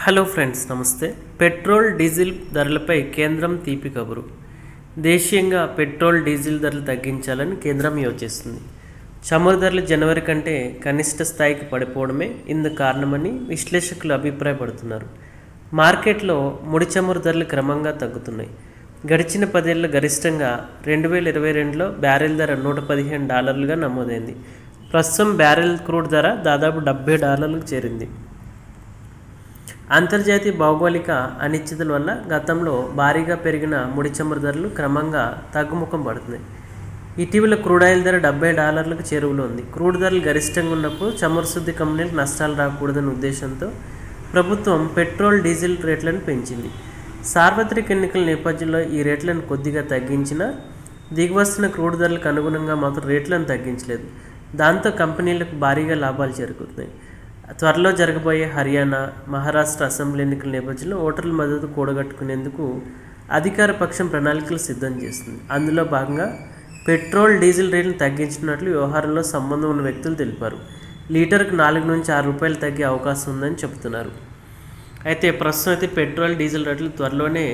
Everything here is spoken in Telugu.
హలో ఫ్రెండ్స్ నమస్తే. పెట్రోల్ డీజిల్ ధరలపై కేంద్రం తీపి కబురు. దేశీయంగా పెట్రోల్ డీజిల్ ధరలు తగ్గించాలని కేంద్రం యోచిస్తుంది. చమురు ధరలు జనవరి కంటే కనిష్ట స్థాయికి పడిపోవడమే ఇందుకు కారణమని విశ్లేషకులు అభిప్రాయపడుతున్నారు. మార్కెట్లో ముడి చమురు ధరలు క్రమంగా తగ్గుతున్నాయి. గడిచిన పదేళ్ళ గరిష్టంగా రెండు వేల ఇరవై రెండులో బ్యారెల్ ధర నూట పదిహేను డాలర్లుగా నమోదైంది. ప్రస్తుతం బ్యారెల్ క్రూడ్ ధర దాదాపు డెబ్బై డాలర్లకు చేరింది. అంతర్జాతీయ భౌగోళిక అనిశ్చితుల వల్ల గతంలో భారీగా పెరిగిన ముడి చమురు ధరలు క్రమంగా తగ్గుముఖం పడుతున్నాయి. ఇటీవల క్రూడాయిల్ ధర డెబ్బై డాలర్లకు చేరువలో ఉంది. క్రూడ్ ధరలు గరిష్టంగా ఉన్నప్పుడు చమురు శుద్ధి కంపెనీలకు నష్టాలు రాకూడదనే ఉద్దేశంతో ప్రభుత్వం పెట్రోల్ డీజిల్ రేట్లను పెంచింది. సార్వత్రిక ఎన్నికల నేపథ్యంలో ఈ రేట్లను కొద్దిగా తగ్గించినా దిగువస్తున్న క్రూడ్ ధరలకు అనుగుణంగా మాత్రం రేట్లను తగ్గించలేదు. దాంతో కంపెనీలకు భారీగా లాభాలు చేరుకుతున్నాయి త్వరలో జరగబోయే హర్యానా మహారాష్ట్ర అసెంబ్లీ ఎన్నికల నేపథ్యంలో ఓటర్ల మద్దతు కూడగట్టుకునేందుకు అధికార పక్షం ప్రణాళికలు సిద్ధం చేస్తుంది. అందులో భాగంగా పెట్రోల్ డీజిల్ రేట్లను తగ్గించినట్లు వ్యవహారంలో సంబంధం ఉన్న వ్యక్తులు తెలిపారు. లీటర్కు నాలుగు నుంచి ఆరు రూపాయలు తగ్గే అవకాశం ఉందని చెబుతున్నారు. అయితే ప్రస్తుతం అయితే పెట్రోల్ డీజిల్ రేట్లు త్వరలోనే